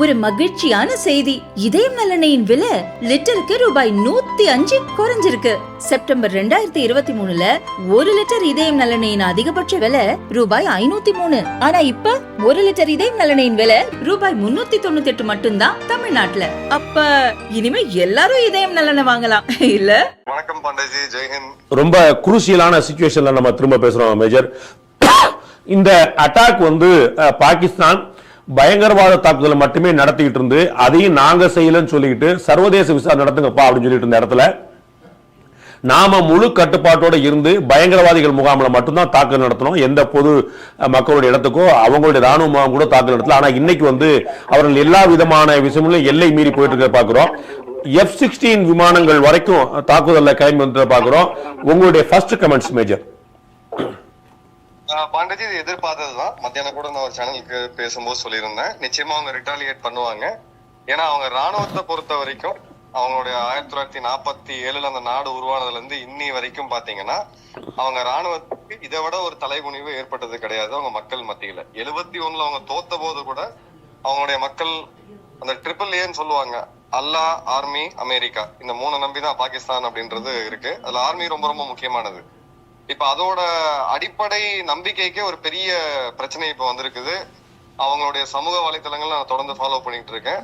ஒரு மகிழ்ச்சியான செய்தி. இதயம் நலனையின் விலை லிட்டருக்கு ரூபாய் நூத்தி அஞ்சு குறைஞ்சிருக்கு. செப்டம்பர் ரெண்டாயிரத்தி இருபத்தி மூணுல ஒரு லிட்டர் இதயம் நலனையின் அதிகபட்ச விலை ரூபாய் ஐநூத்தி மூணு. ஆனா இப்ப ஒரு லிட்டர் இதயம் நலனையின் விலை ரூபாய் முன்னூத்தி தொண்ணூத்தி எட்டு மட்டும்தான் தமிழ்நாட்டுல. அப்ப இனிமே எல்லாரும் இதயம் நலனை வாங்கலாம். இல்ல? வணக்கம் பாண்டேஜி ஜெய்ஹிந்த் ரொம்ப குரூசியலான சுச்சுவேஷன்ல நம்ம திரும்ப பேசுறோம் மேஜர். இந்த அட்டாக் வந்து பாகிஸ்தான் பயங்கரவாத தாக்குதலை மட்டுமே நடத்திக்கிட்டு இருந்து அதையும் நாங்க செய்யலன்னு சொல்லிக்கிட்டு சர்வதேச விசாரணை நடத்துங்கப்பா அப்படின்னு சொல்லிட்டு இருந்த இடத்துல நாம முழு கட்டுப்பாட்டோட இருந்து பயங்கரவாதிகள் முகாமில் மட்டும்தான் தாக்குதல் நடத்தணும். எந்த பொது மக்களுடைய இடத்துக்கோ அவங்களுடைய ராணுவ முகாம் கூட தாக்குதல் நடத்தல. ஆனா இன்னைக்கு வந்து அவர்கள் எல்லா விதமான விஷயங்களும் எல்லை மீறி போயிட்டு இருக்க பாக்குறோம். எஃப் சிக்ஸ்டீன் விமானங்கள் வரைக்கும் தாக்குதலில் கிளம்பி வந்து பார்க்குறோம் உங்களுடைய ஃபர்ஸ்ட் கமெண்ட்ஸ் மேஜர் பாண்டஜி இது எதிர்பார்த்ததுதான். மத்தியானம் கூட நான் ஒரு சேனலுக்கு பேசும்போது சொல்லியிருந்தேன். நிச்சயமா அவங்க ரிட்டாலியேட் பண்ணுவாங்க. ஏன்னா அவங்க ராணுவத்தை பொறுத்த வரைக்கும் அவங்களுடைய ஆயிரத்தி தொள்ளாயிரத்தி நாற்பத்தி ஏழுல அந்த நாடு உருவானதுல இருந்து இன்னி வரைக்கும் பாத்தீங்கன்னா அவங்க ராணுவத்துக்கு இதை விட ஒரு தலைகுனிவு ஏற்பட்டது கிடையாது அவங்க மக்கள் மத்தியில. எழுபத்தி ஒண்ணுல அவங்க தோத்த போது கூட அவங்களுடைய மக்கள் அந்த ட்ரிபிள் ஏன்னு சொல்லுவாங்க அல்லா ஆர்மி அமெரிக்கா. இந்த மூணு நம்பி தான் பாகிஸ்தான் அப்படின்றது இருக்கு. அதுல ஆர்மி ரொம்ப ரொம்ப முக்கியமானது. இப்ப அதோட அடிப்படை நம்பிக்கைக்கே ஒரு பெரிய பிரச்சனை இப்ப வந்திருக்குது. அவங்களுடைய சமூக வலைத்தளங்கள் நான் தொடர்ந்து ஃபாலோ பண்ணிட்டு இருக்கேன்.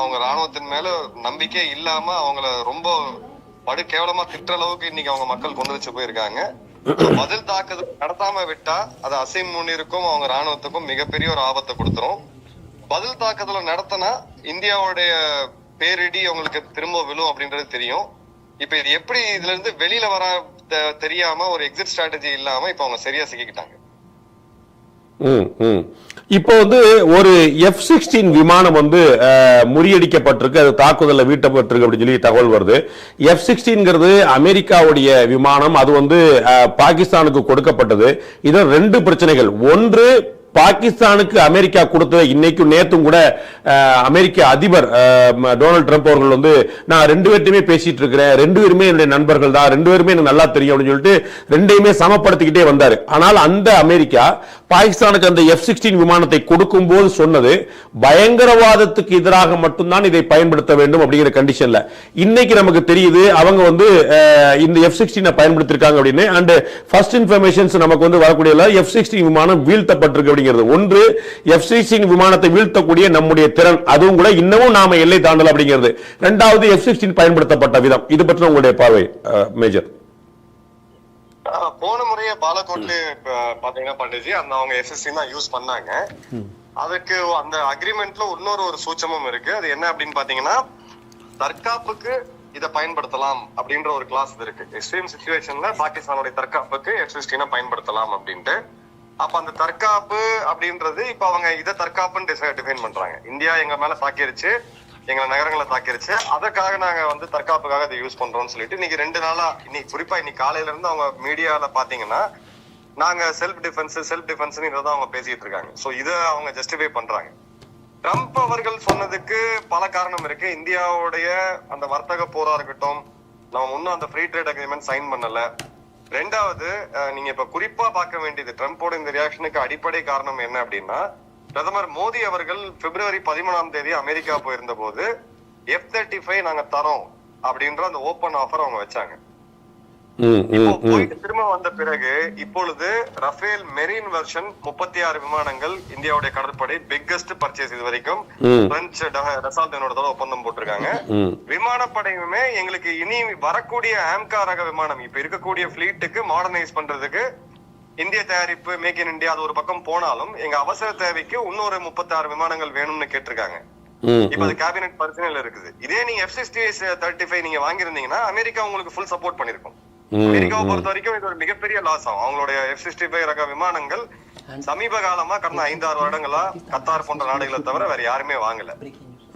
அவங்க ராணுவத்தின் மேல நம்பிக்கை இல்லாம அவங்கள ரொம்ப படு கேவலமா திட்டுற அளவுக்கு இன்னைக்கு அவங்க மக்கள் கொண்டு வச்சு போயிருக்காங்க. பதில் தாக்குதல் நடத்தாம விட்டா அது அசைம் முன்னிருக்கும் அவங்க ராணுவத்துக்கும் மிகப்பெரிய ஒரு ஆபத்தை கொடுத்துரும். பதில் தாக்குதலை நடத்தினா இந்தியாவுடைய பேரிடி அவங்களுக்கு திரும்ப விழும் அப்படின்றது தெரியும். இப்ப இது எப்படி இதுல இருந்து வெளியில வர தெரியாம ஒரு எக்ஸிட் ஸ்ட்ராட்டஜி இல்லாம இப்ப அவங்க சரியா சிக்கிக்கிட்டாங்க. ம், ம். இப்போ வந்து ஒரு எஃப் சிக்ஸ்டீன் விமானம் வந்து முறியடிக்கப்பட்டிருக்கு. அது தாக்குதலில் வீட்டப்பட்டிருக்கு அப்படின்னு சொல்லி தகவல் வருது. எஃப் சிக்ஸ்டீன்கிறது அமெரிக்காவுடைய விமானம். அது வந்து பாகிஸ்தானுக்கு கொடுக்கப்பட்டது. இது ரெண்டு பிரச்சனைகள். ஒன்று பாகிஸ்தானுக்கு அமெரிக்கா கொடுத்த இன்னைக்கும் நேத்தும் கூட அமெரிக்க அதிபர் அஹ், டொனால்ட் ட்ரம்ப் அவர்கள் வந்து நான் ரெண்டு பேர்ட்டையுமே பேசிட்டு இருக்கிறேன். ரெண்டு பேருமே என்னுடைய நண்பர்கள் தான். ரெண்டு பேருமே எனக்கு நல்லா தெரியும். அப்படின்னு சொல்லிட்டு ரெண்டையுமே சமப்படுத்திக்கிட்டே வந்தார். ஆனால் அந்த அமெரிக்கா பாகிஸ்தானுக்கு அந்த எஃப் சிக்ஸ்டீன் விமானத்தை கொடுக்கும் போது சொன்னது பயங்கரவாதத்துக்கு எதிராக மட்டும்தான் இதை பயன்படுத்த வேண்டும் அப்படிங்கிற கண்டிஷன்ல இன்னைக்கு நமக்கு தெரியுது அவங்க வந்து இந்த எஃப் சிக்ஸ்டீனை பயன்படுத்திருக்காங்க அப்படின்னு அண்ட் ஃபர்ஸ்ட் இன்ஃபர்மேஷன்ஸ் நமக்கு வந்து வரக்கூடிய எஃப் சிக்ஸ்டீன் விமானம் வீழ்த்தப்பட்டிருக்கு அப்படிங்கிறது. ஒன்று எஃப் சிக்ஸ்டீன் விமானத்தை வீழ்த்தக்கூடிய நம்முடைய திறன் அதுவும் கூட இன்னமும் நாம எல்லை தாண்டல அப்படிங்கிறது. ரெண்டாவது எஃப் சிக்ஸ்டீன் பயன்படுத்தப்பட்ட விதம். இது பற்றி உங்களுடைய பார்வை மேஜர். போன முறையே பாலக்கோட்ல இப்ப பாத்தீங்கன்னா பண்டிஜி அந்த அவங்க எஸ்எஸ்சி தான் யூஸ் பண்ணாங்க. அதுக்கு அந்த அக்ரிமெண்ட்ல இன்னொரு ஒரு சூச்சமும் இருக்கு. அது என்ன அப்படின்னு பாத்தீங்கன்னா தற்காப்புக்கு இதை பயன்படுத்தலாம் அப்படின்ற ஒரு கிளாஸ் இருக்கு. எக்ஸ்ட்ரீம் சுச்சுவேஷன்ல பாகிஸ்தானுடைய தற்காப்புக்கு எஸ்எஸ்டினா பயன்படுத்தலாம் அப்படின்ட்டு. அப்ப அந்த தற்காப்பு அப்படின்றது இப்ப அவங்க இதை தற்காப்புன்னு டிஃபைன் பண்றாங்க. இந்தியா எங்க மேல தாக்கிருச்சு எங்களை நகரங்களை தாக்கிருச்சு. அதற்காக நாங்க வந்து தற்காப்புக்காக இதை யூஸ் பண்றோம்னு சொல்லிட்டு இன்னைக்கு ரெண்டு நாளா இன்னைக்கு குறிப்பா இன்னைக்கு காலையில இருந்து அவங்க மீடியால பாத்தீங்கன்னா நாங்க செல்ஃப் டிஃபென்ஸ் செல்ஃப் டிஃபென்ஸ் இதான் அவங்க பேசிட்டு இருக்காங்க. சோ இதை அவங்க ஜஸ்டிஃபை பண்றாங்க. ட்ரம்ப் அவர்கள் சொன்னதுக்கு பல காரணம் இருக்கு. இந்தியாவுடைய அந்த வர்த்தக போரா இருக்கட்டும் நம்ம இன்னும் அந்த ஃப்ரீ ட்ரேட் அக்ரிமெண்ட் சைன் பண்ணல. ரெண்டாவது நீங்க இப்ப குறிப்பா பார்க்க வேண்டியது ட்ரம்ப்போட இந்த ரியாக்ஷனுக்கு அடிப்படை காரணம் என்ன அப்படின்னா பிரதமர் மோடி அவர்கள் பிப்ரவரி பதிமூணாம் தேதி அமெரிக்கா போயிருந்த போது எஃப் தேர்ட்டி ஃபைவ் நாங்க தரோம் அப்படின்ற அந்த ஓப்பன் ஆஃபர் அவங்க வச்சாங்க திரும்ப வந்த பிறகு இப்பொழுது ரஃபேல் மெரீன் வெர்ஷன் முப்பத்தி ஆறு விமானங்கள் இந்தியாவுடைய கடற்படை பிக்கஸ்ட் பர்ச்சேஸ் இது வரைக்கும். பிரெஞ்சு ரசால்ட் என்னோட ஒப்பந்தம் போட்டிருக்காங்க. விமானப்படையுமே எங்களுக்கு இனி வரக்கூடிய ஆம்கா ரக விமானம் இப்ப இருக்கக்கூடிய ஃபிளீட்டுக்கு மாடர்னைஸ் பண்றதுக்கு இந்திய தயாரிப்பு மேக் இன் இந்தியா அது ஒரு பக்கம் போனாலும் எங்க அவசர தேவைக்கு இன்னொரு முப்பத்தி ஆறு விமானங்கள் வேணும்னு கேட்டிருக்காங்க. இப்ப அது கேபினெட் பரிசீலனையில இருக்குது. இதே நீங்க எஃப் சிக்ஸ்டி தேர்ட்டி ஃபைவ் நீங்க வாங்கியிருந்தீங்கன்னா அமெரிக்கா உங்களுக்கு ஃபுல் சப்போர்ட் பண்ணிருக்கும் அமெரிக்காவை பொறுத்த வரைக்கும் இது ஒரு மிகப்பெரிய லாஸ் ஆகும். அவங்களுடைய எஃப் சிக்ஸ்டி ஃபைவ் ரக விமானங்கள் சமீப காலமா கடந்த ஐந்தாறு வருடங்களா கத்தார் போன்ற நாடுகளை தவிர வேற யாருமே வாங்கல.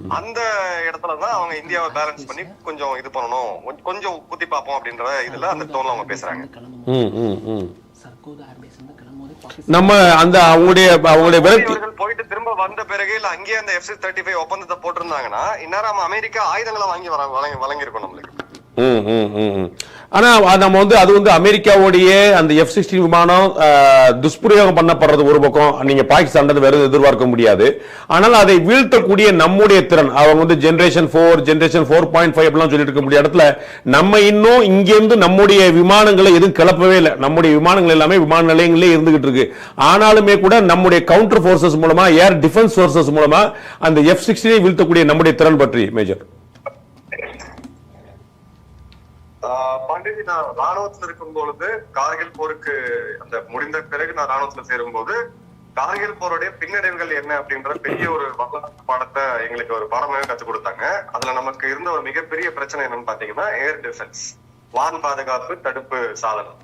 அந்த இடத்துலதான் அவங்க இந்தியாவை பேலன்ஸ் பண்ணி கொஞ்சம் இது பண்ணணும். கொஞ்ச- கொஞ்சம் குத்தி பார்ப்போம் அப்படின்ற இதுல அந்த டோன்ல அவங்க பேசுறாங்க. நம்ம அந்த அவங்களுடைய அவங்களுடைய அவர்கள் போயிட்டு திரும்ப வந்த பிறகு இல்ல அங்கேயே அந்த எஃப் தேர்ட்டி ஃபைவ் ஒப்பந்தத்தை போட்டிருந்தாங்கன்னா இந்நேரம் அமெரிக்கா ஆயுதங்களை வாங்கி வர வழங்கி வழங்கியிருக்கும் நம்மளுக்கு. ஆனால் நம்ம வந்து அது வந்து அமெரிக்காவுடைய அந்த எஃப் சிக்ஸ்டீன் விமானம் துஷ்பிரயோகம் பண்ணப்படுறது ஒரு பக்கம். நீங்கள் பாகிஸ்தான் வெறும் எதிர்பார்க்க முடியாது. ஆனால் அதை வீழ்த்தக்கூடிய நம்முடைய திறன். அவங்க வந்து generation four generation four point five அப்படிலாம் சொல்லிட்டு இருக்க முடிய இடத்துல நம்ம இன்னும் இங்கேருந்து நம்முடைய விமானங்களை எதுவும் கிளப்பவே இல்லை. நம்முடைய விமானங்கள் எல்லாமே விமான நிலையங்களே இருந்துகிட்டு இருக்கு. ஆனாலுமே கூட நம்முடைய கவுண்டர் ஃபோர்ஸஸ் மூலமா ஏர் டிஃபென்ஸ் ஃபோர்ஸஸ் மூலமா அந்த எஃப் சிக்ஸ்டீனை வீழ்த்தக்கூடிய நம்முடைய திறன் பற்றி மேஜர் தாண்டி நான் ராணுவத்துல இருக்கும் பொழுது கார்கில் போருக்கு அந்த முடிந்த பிறகு நான் ராணுவத்துல சேரும் போது கார்கில் போருடைய பின்னடைவுகள் என்ன அப்படின்ற பெரிய ஒரு வரலாற்று பாடத்தை எங்களுக்கு ஒரு பாடமாக கற்றுக் கொடுத்தாங்க. அதுல நமக்கு இருந்த ஒரு மிகப்பெரிய பிரச்சனை என்னன்னு பாத்தீங்கன்னா ஏர் டிஃபென்ஸ் வான் பாதுகாப்பு தடுப்பு சாதனம்.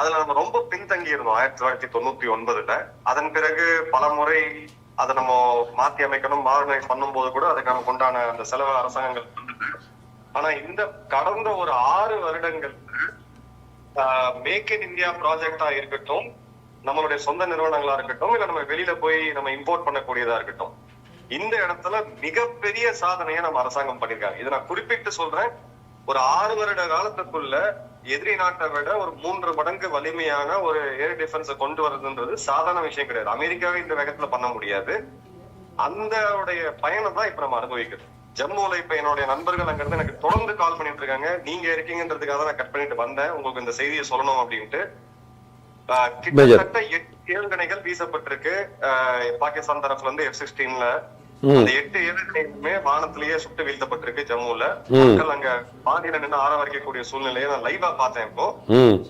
அதுல நம்ம ரொம்ப பின்தங்கி இருந்தோம் ஆயிரத்தி தொள்ளாயிரத்தி தொண்ணூத்தி ஒன்பதுல. அதன் பிறகு பல முறை அதை நம்ம மாத்தி அமைக்கணும் மாடர்னைஸ் பண்ணும்போது கூட அதுக்கு நமக்கு உண்டான அந்த செலவு அரசாங்கங்கள் வந்தது ஆனா இந்த கடந்த ஒரு ஆறு வருடங்கள் மேக் இன் இந்தியா ப்ராஜெக்டா இருக்கட்டும் நம்மளுடைய சொந்த நிறுவனங்களா இருக்கட்டும் இல்ல நம்ம வெளியில போய் நம்ம இம்போர்ட் பண்ணக்கூடியதா இருக்கட்டும் இந்த இடத்துல மிகப்பெரிய சாதனையை நம்ம அரசாங்கம் பண்ணிருக்காங்க இதை நான் குறிப்பிட்டு சொல்றேன். ஒரு ஆறு வருட காலத்துக்குள்ள எதிரி நாட்டை விட ஒரு மூன்று மடங்கு வலிமையான ஒரு ஏர் டிஃபென்ஸை கொண்டு வர்றதுன்றது சாதாரண விஷயம் கிடையாது. அமெரிக்காவே இந்த வேகத்துல பண்ண முடியாது. அந்த உடைய பயணம் தான் இப்ப நம்ம அனுபவிக்கிறோம். ஜம்முல இப்ப என்னுடைய நண்பர்கள் அங்க இருந்து எனக்கு தொடர்ந்து கால் பண்ணிட்டு இருக்காங்க. நீங்க இருக்கீங்கன்றதுக்காக நான் கட் பண்ணிட்டு வந்தேன். உங்களுக்கு இந்த செய்தியை சொல்லணும் அப்படின்ட்டு. கிட்டத்தட்ட எட்டு ஏவுகணைகள் வீசப்பட்டிருக்கு. பாகிஸ்தான் தரப்புல இருந்து எஃப் சிக்ஸ்டீன்ல அந்த எட்டு ஏவுகணைகளுமே வானத்திலேயே சுட்டு வீழ்த்தப்பட்டிருக்கு ஜம்முல மக்கள் அங்க பாதியில நின்று ஆரவரிக்கக்கூடிய சூழ்நிலையை நான் லைவா பார்த்தேன் இப்போ.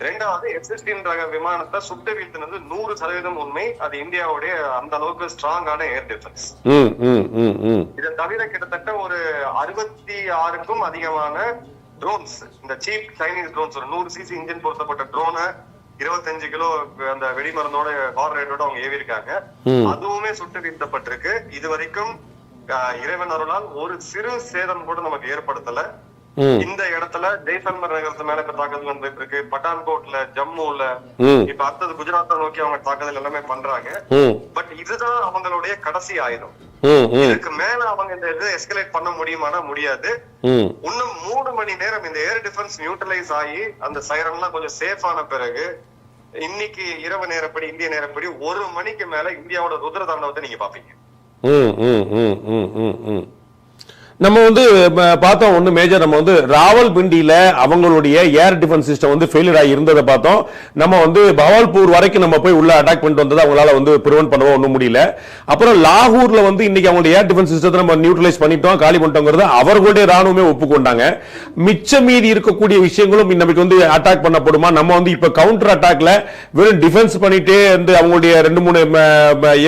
ரெண்டாவது எஃப் சிக்ஸ்டீன் ரக விமானத்தை சுட்டு வீழ்த்தினது நூறு சதவீதம் உண்மை. அது இந்தியாவுடைய அந்த அளவுக்கு ஸ்ட்ராங்கான ஏர் டிஃபென்ஸ் தவிர கிட்டத்தட்ட ஒரு அறுபத்தி ஆறுக்கும் அதிகமான ட்ரோன்ஸ் இந்த சீப் சைனீஸ் ட்ரோன்ஸ் ஒரு நூறு சிசி இன்ஜின் பொருத்தப்பட்ட ட்ரோனை இருபத்தஞ்சு கிலோ அந்த வெடிமருந்தோட வார் ரேட்டோட அவங்க ஏவி இருக்காங்க ம். அதுவுமே சுட்டு வீழ்த்தப்பட்டிருக்கு. இது வரைக்கும் இறைவன் அருளால் ஒரு சிறு சேதம் கூட நமக்கு ஏற்படுத்தல. இந்த இடத்துல ஜெய்சல்மர் நகரத்து மேல இப்ப தாக்குதல் வந்துட்டு இருக்கு பட்டான்கோட்ல ஜம்முல இப்ப அடுத்தது குஜராத்தை நோக்கி அவங்க தாக்குதல் எல்லாமே பண்றாங்க. பட் இதுதான் அவங்களுடைய கடைசி ஆயுதம். இதுக்கு மேல அவங்க இந்த இது எஸ்கலேட் பண்ண முடியுமானா முடியாது. இன்னும் மூணு மணி நேரம் இந்த ஏர் டிஃபென்ஸ் நியூட்ரலைஸ் ஆகி அந்த சைரன்லாம் கொஞ்சம் சேஃப் ஆன பிறகு இன்னைக்கு இரவு நேரப்படி இந்திய நேரப்படி ஒரு மணிக்கு மேல இந்தியாவோட ருத்ர தாண்டவத்தை நீங்க பாப்பீங்க நம்ம வந்து பார்த்தோம் ஒன்று மேஜர் நம்ம வந்து ராவல்பிண்டியில் அவங்களுடைய ஏர் டிஃபென்ஸ் சிஸ்டம் வந்து ஃபெயிலியர் ஆகி இருந்ததை பார்த்தோம். நம்ம வந்து பவால்பூர் வரைக்கும் நம்ம போய் உள்ள அட்டாக் பண்ணிட்டு வந்ததை அவங்களால வந்து ப்ரிவென்ட் பண்ணவும் ஒன்றும் முடியல. அப்புறம் லாகூரில் வந்து இன்னைக்கு அவங்களுடைய ஏர் டிஃபென்ஸ் சிஸ்டத்தை நம்ம நியூட்ரலைஸ் பண்ணிட்டோம் காலி பண்ணிட்டோங்கிறத அவர்களுடைய ராணுவமே ஒப்புக்கொண்டாங்க. மிச்ச மீதி இருக்கக்கூடிய விஷயங்களும் இன்னைக்கு வந்து அட்டாக் பண்ணப்படுமா? நம்ம வந்து இப்போ கவுண்டர் அட்டாக்ல வெறும் டிஃபென்ஸ் பண்ணிட்டே வந்து அவங்களுடைய ரெண்டு மூணு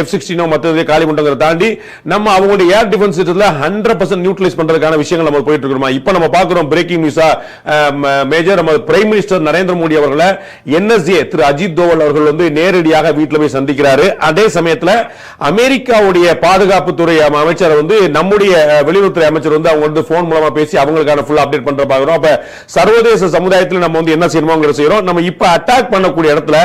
எஃப் சிக்ஸ்டீனோ மற்றது காலி பண்ணிட்டோங்கிறத தாண்டி நம்ம அவங்களுடைய ஏர் டிஃபென்ஸ் சிஸ்டத்தில் ஹண்ட்ரட் பர்சன்ட் யூட்டிலைஸ் பண்றதுக்கான விஷயங்கள் நம்ம போயிட்டு இருக்கிறோமா இப்ப நம்ம பாக்குறோம் பிரேக்கிங் நியூஸா மேஜர் நம்ம பிரைம் மினிஸ்டர் நரேந்திர மோடி அவர்களை என்எஸ்ஏ திரு அஜித் தோவல் அவர்கள் வந்து நேரடியாக வீட்டுல போய் சந்திக்கிறாரு. அதே சமயத்துல அமெரிக்காவுடைய பாதுகாப்புத்துறை அமைச்சர் வந்து நம்முடைய வெளியுறவுத்துறை அமைச்சர் வந்து அவங்க வந்து போன் மூலமா பேசி அவங்களுக்கான ஃபுல் அப்டேட் பண்ற பாக்குறோம் அப்ப சர்வதேச சமுதாயத்தில் நம்ம வந்து என்ன செய்யணுமோ செய்யறோம் நம்ம இப்ப அட்டாக் பண்ணக்கூடிய இடத்துல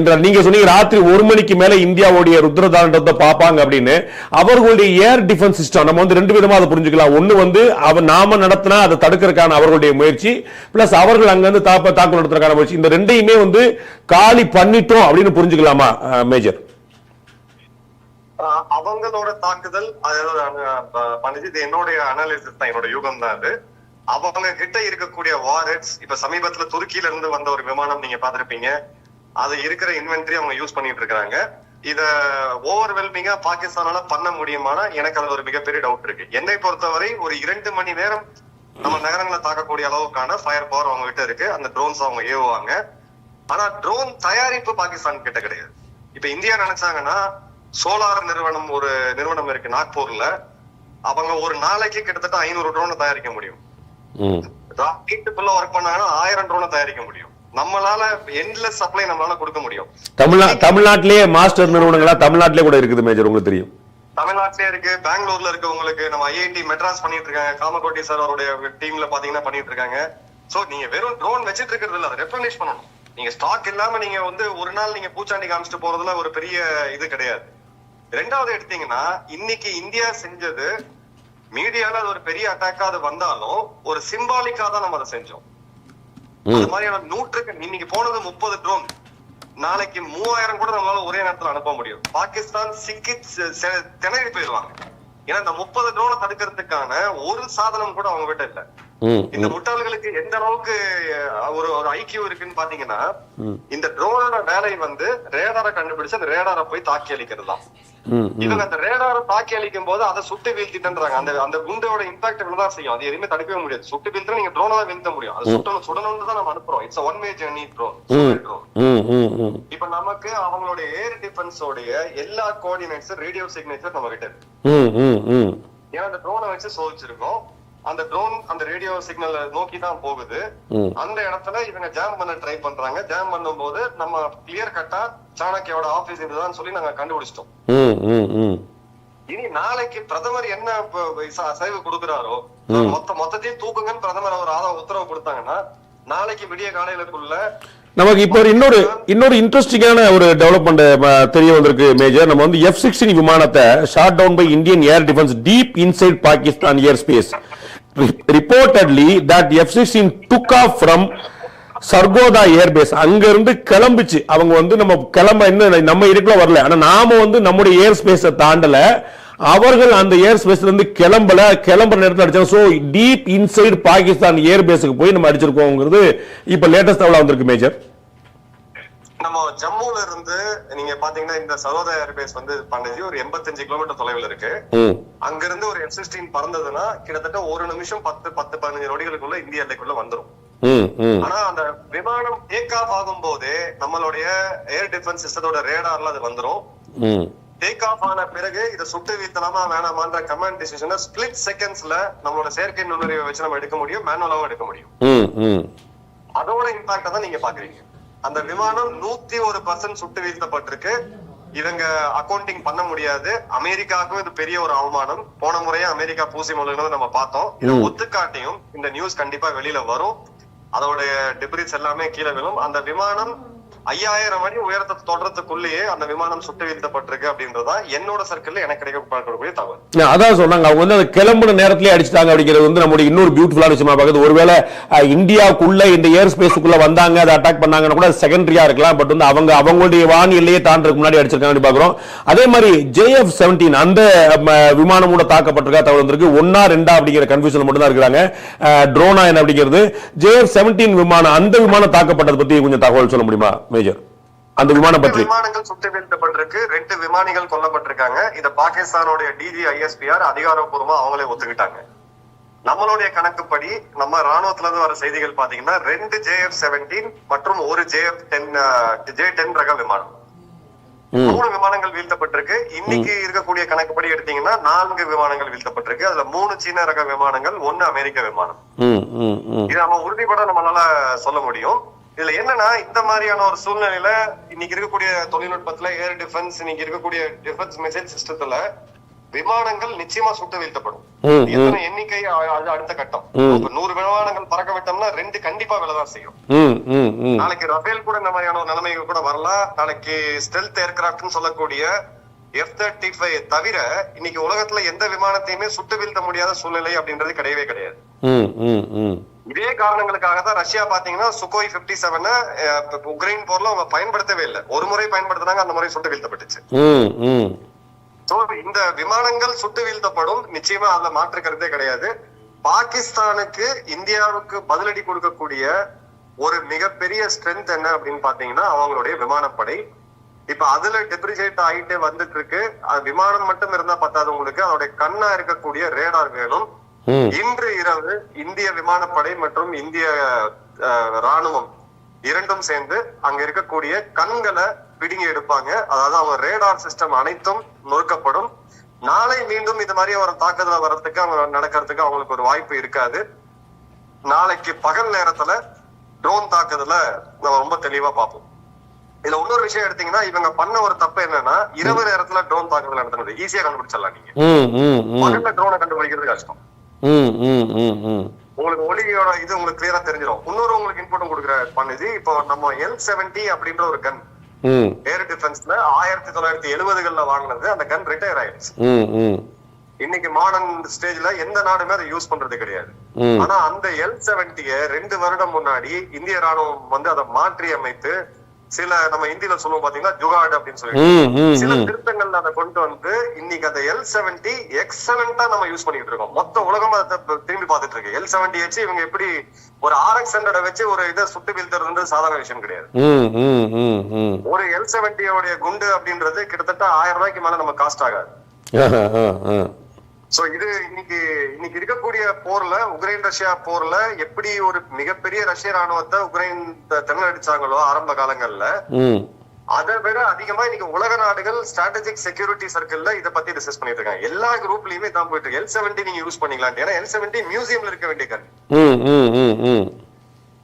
இந்த நீங்க சொன்னீங்க ராத்திரி ஒரு மணிக்கு மேல இந்தியாவுடைய ருத்ரதாண்டத்தை பார்ப்பாங்க அப்படின்னு. அவர்களுடைய ஏர் டிஃபென்ஸ் சிஸ்டம் நம்ம வந்து ரெண்டு விதமா அதை புரிஞ்சுக்கலாம். ஒண்ணு வந்து அவன் நாம நடத்தினா அதை தடுக்கிறதுக்கான அவர்களுடைய முயற்சி பிளஸ் அவர்கள் அங்கேருந்து தாப்ப தாக்குதல் நடத்துறதுக்கான முயற்சி. இந்த ரெண்டையுமே வந்து காலி பண்ணிட்டோம் அப்படின்னு புரிஞ்சுக்கலாமா மேஜர்? அவங்களோட தாக்குதல் அதாவது என்னுடைய அனாலிசிஸ் தான் என்னோட யூகம் தான் அது. அவங்க கிட்ட இருக்கக்கூடிய வாரட்ஸ் இப்ப சமீபத்துல துருக்கியில இருந்து வந்த ஒரு விமானம் நீங்க பாத்திருப்பீங்க அது இருக்கிற இன்வென்ட்ரி அவங்க யூஸ் பண்ணிட்டு இருக்காங்க இத ஓவர்வெல்மிங்கா பாகிஸ்தானால பண்ண முடியுமானா எனக்கு அதுல ஒரு மிகப்பெரிய டவுட் இருக்கு. என்னை பொறுத்தவரை ஒரு இரண்டு மணி நேரம் நம்ம நகரங்களை தாக்கக்கூடிய அளவுக்கான ஃபயர் பவர் அவங்க கிட்ட இருக்கு. அந்த ட்ரோன்ஸ் அவங்க ஏவுவாங்க. ஆனா ட்ரோன் தயாரிப்பு பாகிஸ்தான் கிட்ட கிடையாது. இப்ப இந்தியா நினைச்சாங்கன்னா சோலார் நிறுவனம் ஒரு நிறுவனம் இருக்கு நாக்பூர்ல. அவங்க ஒரு நாளைக்கு கிட்டத்தட்ட ஐநூறு ட்ரோனை தயாரிக்க முடியும். ம். வீட்டுக்குள்ள ஒர்க் பண்ணாங்கன்னா ஆயிரம் ட்ரோனை தயாரிக்க முடியும். நம்மளால எண்ட்லெஸ் சப்ளை நம்மளால கொடுக்க முடியும். தமிழ்நா தமிழ்நாட்டிலேயே மாஸ்டர் நிறுவனங்களா தமிழ்நாட்டிலே கூட இருக்குது மேஜர் உங்களுக்கு தெரியும். தமிழ்நாட்டிலே இருக்கு பெங்களூர்ல இருக்கு உங்களுக்கு நம்ம ஐஐடி மெட்ராஸ் பண்ணிட்டு இருக்காங்க. காமகோட்டி சார் அவருடைய டீம்ல பாத்தீங்கன்னா பண்ணிட்டு இருக்காங்க. சோ நீங்க வெறும் ட்ரோன் வச்சிட்டு இருக்கிறது இல்ல ரெப்ளனிஷ் பண்ணணும். நீங்க ஸ்டாக் இல்லாம நீங்க வந்து ஒரு நாள் நீங்க பூச்சாண்டி காமிச்சிட்டு போறதுல ஒரு பெரிய இது கிடையாது. ரெண்டாவது எடுத்தீங்கன்னா இன்னைக்கு இந்தியா செஞ்சது மீடியால அது ஒரு பெரிய அட்டாக்கா அது வந்தாலும் ஒரு சிம்பாலிக்கா தான் நம்ம அதை செஞ்சோம். அது மாதிரியான நூற்றுக்கு இன்னைக்கு போனது முப்பது ட்ரோன் நாளைக்கு மூவாயிரம் கூட நம்மளால ஒரே நேரத்துல அனுப்ப முடியும். பாகிஸ்தான் சிக்கி திணறி போயிடுவாங்க. ஏன்னா இந்த முப்பது ட்ரோனை தடுக்கிறதுக்கான ஒரு சாதனம் கூட அவங்க கிட்ட இல்ல. இந்த முட்டாள்களுக்கு எந்த அளவுக்கு ஒரு ஒரு ஐக்கியம் இருக்குன்னு பாத்தீங்கன்னா. இந்த ட்ரோனோட வேலை வந்து ரேடாரை கண்டுபிடிச்சு அந்த ரேடாரை போய் தாக்கி அளிக்கிறது தான் இவங்க அந்த ரேடாரை தாக்கி அளிக்கும் போது அதை சுட்டு வீழ்த்திட்டுன்றாங்க. அந்த அந்த குண்டோட இம்பாக்ட் இவ்வளவுதான் செய்யும்? அது எதுவுமே தடுக்கவே முடியாது. சுட்டு வீழ்த்தா நீங்க ட்ரோனை தான் வீழ்த்த முடியும். அது சுட்டணும். சுடணும்னு தான் நம்ம அனுப்புறோம். It's one way journey drone இப்ப நமக்கு அவங்களுடைய ஏர் டிஃபென்ஸோடைய எல்லா கோஆர்டினேட்ஸ் ரேடியோ சிக்னேச்சர் நம்ம கிட்ட இருக்கு ஏன்னா அந்த ட்ரோனை வச்சு சோதிச்சிருக்கோம்? அந்த ட்ரோன் அந்த ரேடியோ சிக்னல் நோக்கி தான் போகுது அந்த இடத்துல இவங்க ஜாம் பண்ண ட்ரை பண்றாங்க. ஜாம் பண்ணும்போது நம்ம கிளியர் கட்டா சாணக்கியோட ஆபீஸ் இதுதான் சொல்லி நாங்க கண்டுபிடிச்சிட்டோம். இனி நாளைக்கு பிரதமர் என்ன அசைவு கொடுக்கிறாரோ? மொத்த மொத்தத்தையும் தூக்குங்கன்னு பிரதமர் ஒரு ஆதரவு உத்தரவு கொடுத்தாங்கன்னா நாளைக்கு விடிய காலையிலக்குள்ள நமக்கு இப்போ ஒரு இன்னொரு இன்னொரு இன்ட்ரெஸ்டிங்கான ஒரு டெவலப்மெண்ட் தெரிய வந்திருக்கு மேஜர் நம்ம வந்து எஃப் சிக்ஸ்டீன் விமானத்தை shot down by Indian air defence deep inside Pakistan air space reportedly that F sixteen took off from Sargodha airbase அங்க இருந்து கிளம்பிச்சு. அவங்க வந்து நம்ம கிளம்ப இன்னும் நம்ம இருக்குள்ள வரல. ஆனா நாம வந்து நம்முடைய ஏர் ஸ்பேஸை தாண்டல. அவர்கள் அந்த ஏர் ஸ்பேஸ்ல இருந்து கிளம்பல. கிளம்புற நேரத்தில் அடிச்சாங்க. So deep inside Pakistan air பேஸுக்கு போய் நம்ம அடிச்சிருக்கோங்கிறது இப்ப லேட்டஸ்ட் அவ்வளோ வந்திருக்கு மேஜர் நம்ம ஜம்முல இருந்து நீங்க பாத்தீங்கன்னா இந்த சரோதா ஏர்பேஸ் வந்து பண்ணது ஒரு எண்பத்தஞ்சு கிலோமீட்டர் தொலைவில் இருக்கு. அங்க இருந்து ஒரு எஃப் சிக்ஸ்டீன் பறந்ததுன்னா கிட்டத்தட்ட ஒரு நிமிஷம் பத்து பத்து பதினஞ்சு நொடிகளுக்குள்ள இந்திய எல்லைக்குள்ள வந்துரும். ம் ம் ஆனா அந்த விமானம் டேக் ஆஃப் ஆகும் போதே நம்மளுடைய ஏர் டிஃபென்ஸ் சிஸ்டத்தோட ரேடார்ல அது வந்துரும். ம் டேக் ஆஃப் ஆன பிறகு இதை சுட்டு வீழ்த்தலாமா வேணாமான்ற கமாண்ட் டிசிஷனை ஸ்பிளிட் செகண்ட்ஸ்ல நம்மளோட செயற்கை நுண்ணறிவை வச்சு நம்ம எடுக்க முடியும் மேனுவலாவும் எடுக்க முடியும். அதோட இம்பாக்ட தான் நீங்க பாக்குறீங்க. அந்த விமானம் நூத்தி ஒரு பர்சன்ட் சுட்டு வீழ்த்தப்பட்டிருக்கு. இவங்க அக்கவுண்டிங் பண்ண முடியாது. அமெரிக்காவுக்கும் இது பெரிய ஒரு அவமானம். போன முறையே அமெரிக்கா பூசி மொழினது நம்ம பார்த்தோம். இதை ஒத்துக்காட்டியும் இந்த நியூஸ் கண்டிப்பா வெளியில வரும். அதோடைய டெப்ரிஸ் எல்லாமே கீழே விழும். அந்த விமானம் ஐயாயிரம் அடி உயரத்தை தொடர்றதுக்குள்ளேயே அந்த விமானம் சுட்டு வீழ்த்தப்பட்டிருக்கு அப்படின்றதா என்னோட சர்க்கிள் எனக்கு கிடைக்கக்கூடிய தகவல். அதான் சொன்னாங்க. அவங்க வந்து அந்த கிளம்புன நேரத்திலே அடிச்சிட்டாங்க அப்படிங்கிறது வந்து நம்முடைய இன்னொரு பியூட்டிஃபுல்லான விஷயமா பார்க்குது. ஒருவேளை இந்தியாவுக்குள்ள இந்த ஏர் ஸ்பேஸுக்குள்ள வந்தாங்க அதை அட்டாக் பண்ணாங்கன்னா கூட செகண்டரியா இருக்கலாம். பட் வந்து அவங்க அவங்களுடைய வான் எல்லையே தாண்டதுக்கு முன்னாடி அடிச்சிருக்காங்க பாக்குறோம் அதே மாதிரி ஜேஎஃப் செவன்டீன் அந்த விமானம் கூட தாக்கப்பட்டிருக்கா தகவல் வந்திருக்கு. ஒன்னா ரெண்டா அப்படிங்கிற கன்ஃபியூஷன் மட்டும் தான் இருக்கிறாங்க ட்ரோனா என்ன அப்படிங்கிறது? ஜேஎஃப் செவன்டீன் விமானம் அந்த விமானம் தாக்கப்பட்டதை பத்தி கொஞ்சம் தகவல் சொல்ல முடியுமா? மேஜர். அந்த விமானம் பற்றி விமானங்கள் சுட்டு வீழ்த்தப்பட்டிருக்கு ரெண்டு விமானிகள் கொல்லப்பட்டிருக்காங்க. இத பாகிஸ்தானுடைய டிஜி ஐஎஸ்பிஆர் அதிகாரப்பூர்வமா அவங்களே ஒத்துக்கிட்டாங்க. நம்மளுடைய கணக்குப்படி நம்ம ராணுவத்துல இருந்து வர செய்திகள் பாத்தீங்கன்னா ரெண்டு ஜேஎஃப் செவன்டீன் மற்றும் ஒரு ஜேஎஃப் டென் ஜே டென் ரக விமானம். மூணு விமானங்கள் வீழ்த்தப்பட்டிருக்கு. இன்னைக்கு இருக்கக்கூடிய கணக்குப்படி எடுத்தீங்கன்னா நான்கு விமானங்கள் வீழ்த்தப்பட்டிருக்கு. அதுல மூணு சீன ரக விமானங்கள் ஒன்னு அமெரிக்க விமானம். இது நம்ம உறுதிப்பட நம்மளால சொல்ல முடியும். இதுல என்னன்னா இந்த மாதிரியான ஒரு சூழ்நிலையில இன்னைக்கு இருக்கக்கூடிய தொழில்நுட்பத்துல ஏர் டிஃபென்ஸ் இன்னைக்கு இருக்கக்கூடிய டிஃபென்ஸ் மெசேஜ் சிஸ்டத்துல விமானங்கள் நிச்சயமா சுட்டு வீழ்த்தப்படும். எத்தனை எண்ணிக்கை அது அடுத்த கட்டம். நூறு விமானங்கள் பறக்க விட்டோம்னா ரெண்டு கண்டிப்பா விலதான் செய்யும். நாளைக்கு ரஃபேல் கூட இந்த மாதிரியான ஒரு நிலைமைகள் கூட வரலாம். நாளைக்கு ஸ்டெல்த் ஏர்கிராப்ட்னு சொல்லக்கூடிய எஃப் தேர்ட்டி ஃபைவ் தவிர இன்னைக்கு உலகத்துல எந்த விமானத்தையுமே சுட்டு வீழ்த்த முடியாத சூழ்நிலை அப்படின்றது கிடையவே கிடையாது. இதே காரணங்களுக்காக தான் ரஷ்யா பாத்தீங்கன்னா சுகோய் பிப்டி செவன் உக்ரைன் போர்ல அவங்க பயன்படுத்தவே இல்லை. ஒரு முறை பயன்படுத்தினாங்க அந்த முறை சுட்டு வீழ்த்தப்பட்டுச்சு. இந்த விமானங்கள் சுட்டு வீழ்த்தப்படும். நிச்சயமா அதுல மாற்று கருத்தே கிடையாது. பாகிஸ்தானுக்கு இந்தியாவுக்கு பதிலடி கொடுக்கக்கூடிய ஒரு மிகப்பெரிய ஸ்ட்ரென்த் என்ன அப்படின்னு பாத்தீங்கன்னா அவங்களுடைய விமானப்படை. இப்ப அதுல டெப்ரிசியேட் ஆகிட்டே வந்துட்டு இருக்கு. விமானம் மட்டும் இருந்தா பத்தாது உங்களுக்கு. அதோட கண்ணா இருக்கக்கூடிய ரேடார் வேணும். இன்று இரவு இந்திய விமானப்படை மற்றும் இந்திய ராணுவம் இரண்டும் சேர்ந்து அங்க இருக்கக்கூடிய கண்களை பிடுங்கி எடுப்பாங்க. அதாவது அவங்க ரேடார் சிஸ்டம் அனைத்தும் நொறுக்கப்படும். நாளை மீண்டும் இது மாதிரி ஒரு தாக்குதல் வர்றதுக்கு அவங்க நடக்கிறதுக்கு அவங்களுக்கு ஒரு வாய்ப்பு இருக்காது. நாளைக்கு பகல் நேரத்துல ட்ரோன் தாக்குதல நம்ம ரொம்ப தெளிவா பார்ப்போம். இதுல இன்னொரு விஷயம் எடுத்தீங்கன்னா இவங்க பண்ண ஒரு தப்பு என்னன்னா இரவு நேரத்துல ட்ரோன் தாக்குதல் நடத்துனது. ஈஸியா கண்டுபிடிச்சிடலாம் நீங்க. பகல்ல ட்ரோனை கண்டுபிடிக்கிறது கஷ்டம். உங்களுக்கு ஒளியோட இது உங்களுக்கு கிளியரா தெரிஞ்சிடும் இன்னொரு உங்களுக்கு இன்புட்டும் கொடுக்குற பண்ணுது இப்போ நம்ம எல் செவன்டி அப்படின்ற ஒரு கன் ஏர் டிஃபென்ஸ்ல ஆயிரத்தி தொள்ளாயிரத்தி எழுபதுகள்ல வாங்கினது. அந்த கன் ரிட்டையர் ஆயிடுச்சு. இன்னைக்கு மாடர்ன் ஸ்டேஜ்ல எந்த நாடுமே அதை யூஸ் பண்றது கிடையாது. ஆனா அந்த எல் செவன்டிய ரெண்டு வருடம் முன்னாடி இந்திய ராணுவம் வந்து அதை மாற்றி அமைத்து சில நம்ம இந்தியில சொல்லுவோம் பாத்தீங்கன்னா ஜுகாட் அப்படின்னு சொல்லிட்டு. சில திருத்தங்கள்ல அதை கொண்டு வந்து இன்னைக்கு அந்த எல் செவன்டி எக்ஸலண்டா நம்ம யூஸ் பண்ணிட்டு இருக்கோம். மொத்த உலகம் அதை திரும்பி பார்த்துட்டு இருக்கு. எல் செவன்டி வச்சு இவங்க எப்படி ஒரு ஆர்எக்ஸ் ஹண்ட்ரட வச்சு ஒரு இதை சுட்டு வீழ்த்துறதுன்றது சாதாரண விஷயம் கிடையாது. ஒரு எல் செவன்டியோடைய குண்டு அப்படின்றது கிட்டத்தட்ட ஆயிரம் ரூபாய்க்கு மேல நம்ம காஸ்ட் ஆகாது. சோ இது இன்னைக்கு இன்னைக்கு இருக்கக்கூடிய போர்ல உக்ரைன் ரஷ்யா போர்ல எப்படி ஒரு மிகப்பெரிய ரஷ்ய ராணுவத்தை உக்ரைன் த- திணறடிச்சாங்களோ ஆரம்ப காலங்கள்ல அதை விட அதிகமா இன்னைக்கு உலக நாடுகள் ஸ்ட்ராட்டஜிக் செக்யூரிட்டி சர்க்கிள்ல இத பத்தி டிஸ்கஸ் பண்ணிட்டு இருக்காங்க. எல்லா குரூப்லயுமே தான் போயிட்டு இருக்கு. எல் செவன்டி நீங்க யூஸ் பண்ணிக்கலாம் ஏன்னா எல் செவன்டி மியூசியம்ல இருக்க வேண்டிய கருவி.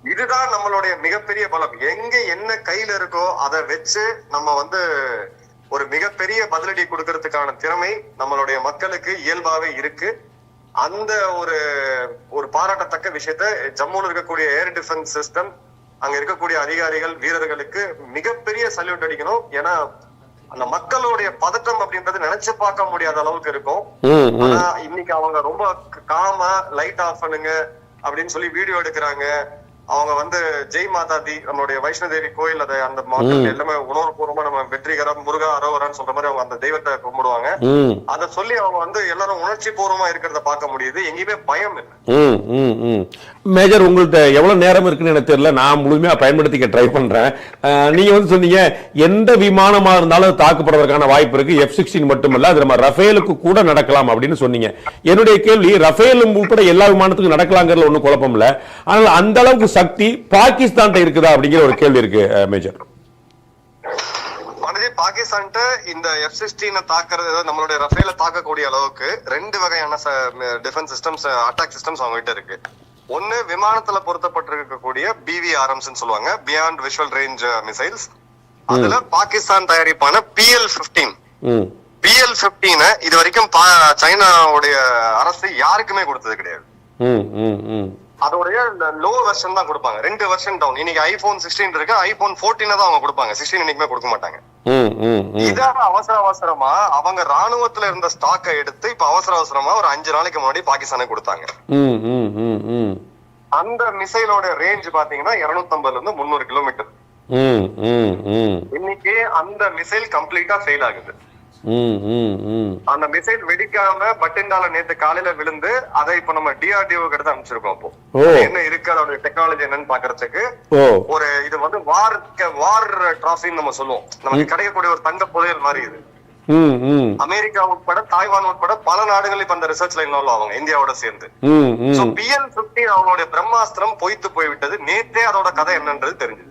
இதுதான் நம்மளுடைய மிகப்பெரிய பலம். எங்க என்ன கையில இருக்கோ அதை வச்சு நம்ம வந்து ஒரு மிகப்பெரிய பதிலடி கொடுக்கறதுக்கான திறமை நம்மளுடைய மக்களுக்கு இயல்பாவே இருக்கு. அந்த ஒரு ஒரு பாராட்டத்தக்க விஷயத்த ஜம்முல இருக்கக்கூடிய ஏர் டிஃபென்ஸ் சிஸ்டம் அங்க இருக்கக்கூடிய அதிகாரிகள் வீரர்களுக்கு மிகப்பெரிய சல்யூட் அடிக்கணும். ஏன்னா அந்த மக்களுடைய பதட்டம் அப்படின்றது நினைச்சு பார்க்க முடியாத அளவுக்கு இருக்கும். ஆனா இன்னைக்கு அவங்க ரொம்ப காமா லைட் ஆஃப் பண்ணுங்க அப்படின்னு சொல்லி வீடியோ எடுக்கிறாங்க. அவங்க வந்து ஜெய் மாதா தி நம்மளுடைய வைஷ்ணதேவி கோயில் அதை அந்த மக்கள் எல்லாமே உணர்வுபூர்வமா நம்ம வெற்றிகரம் முருகா அரோகரான்னு சொல்ற மாதிரி அவங்க அந்த தெய்வத்தை கும்பிடுவாங்க. அத சொல்லி அவங்க வந்து எல்லாரும் உணர்ச்சி பூர்வமா இருக்கிறத பார்க்க முடியுது. எங்கேயுமே பயம் இல்லை. மேஜர் உங்கள்ட்ட எவ்வளவு நேரம் இருக்குன்னு எனக்கு தெரியல. நான் முழுமையா பயன்படுத்திக்க ட்ரை பண்றேன். நீங்க வந்து சொன்னீங்க எந்த விமானமா இருந்தாலும் தாக்கப்படுவதற்கான வாய்ப்பு இருக்கு. எஃப் சிக்ஸ்டீன் மட்டுமல்ல அது நம்ம ரஃபேலுக்கு கூட நடக்கலாம் அப்படின்னு சொன்னீங்க. என்னுடைய கேள்வி ரஃபேலும் உட்பட எல்லா விமானத்துக்கும் நடக்கலாங்கிறதுல ஒன்றும் குழப்பம் இல்ல. ஆனால் அந்த அளவுக்கு சக்தி பாகிஸ்தான் இருக்குதா அப்படிங்கிற ஒரு கேள்வி இருக்கு மேஜர். மனதே பாகிஸ்தான்கிட்ட இந்த எஃப் சிக்ஸ்டீனை தாக்குறது நம்மளுடைய ரஃபேல தாக்கக்கூடிய அளவுக்கு ரெண்டு வகையான டிஃபென்ஸ் சிஸ்டம்ஸ் அட்டாக் சிஸ்டம்ஸ் அவங்க கிட்ட இருக்கு. ஒன்னு விமானத்துல பொருத்தப்பட்டிருக்கக்கூடிய பிவிஆர்எம்ஸ் சொல்லுவாங்க. பியாண்ட் விஷுவல் ரேஞ்ச் மிசைல்ஸ் அதுல பாகிஸ்தான் தயாரிப்பான பிஎல் பிப்டீன் பிஎல் பிப்டீனை இது வரைக்கும் சைனாவுடைய அரசு யாருக்குமே கொடுத்தது கிடையாது. அதோடைய லோ வெர்ஷன் தான் கொடுப்பாங்க. ரெண்டு வெர்ஷன் டவுன் இன்னைக்கு ஐபோன் சிக்ஸ்டீன் இருக்கு. ஐபோன் 14 தான் அவங்க கொடுப்பாங்க. சிக்ஸ்டீன் இன்னைக்குமே கொடுக்க மாட்டாங்க. ம் ம் ம். இத அவசர அவசரமா அவங்க ராணுவத்துல இருந்த ஸ்டாக்கை எடுத்து இப்ப அவசர அவசரமா ஒரு அஞ்சு நாளைக்கு முன்னாடி பாகிஸ்தானுக்கு கொடுத்தாங்க. அந்த மிசைலோட ரேஞ்ச் பாத்தீங்கன்னா 250 இருந்து முந்நூறு கிலோமீட்டர் இன்னைக்கு அந்த மிசைல் கம்ப்ளீட்டா ஃபெயில் ஆகுது. அந்த மிசைல் வெடிக்காம பட்டிண்டால நேத்து காலையில விழுந்து அதை இப்ப நம்ம டிஆர்டிஓ எடுத்து அனுப்பிச்சிருக்கோம் இப்போ ஓ. என்ன இருக்கு? அதோட டெக்னாலஜி என்னன்னு பாக்குறதுக்கு ஒரு இது வந்து வார் வார் டிராஃபின்னு நம்ம சொல்லுவோம். நமக்கு கிடைக்கக்கூடிய ஒரு தங்க புதையல் மாதிரி இது. அமெரிக்கா உட்பட தாய்வான் உட்பட பல நாடுகள் இப்ப அந்த ரிசர்ச்ல இன்வால்வ் ஆவாங்க இந்தியாவோட சேர்ந்து. பிஎல் பிப்டீன் அவங்களுடைய பிரம்மாஸ்திரம் பொய்த்து போய்விட்டது. நேத்தே அதோட கதை என்னன்றது தெரிஞ்சது.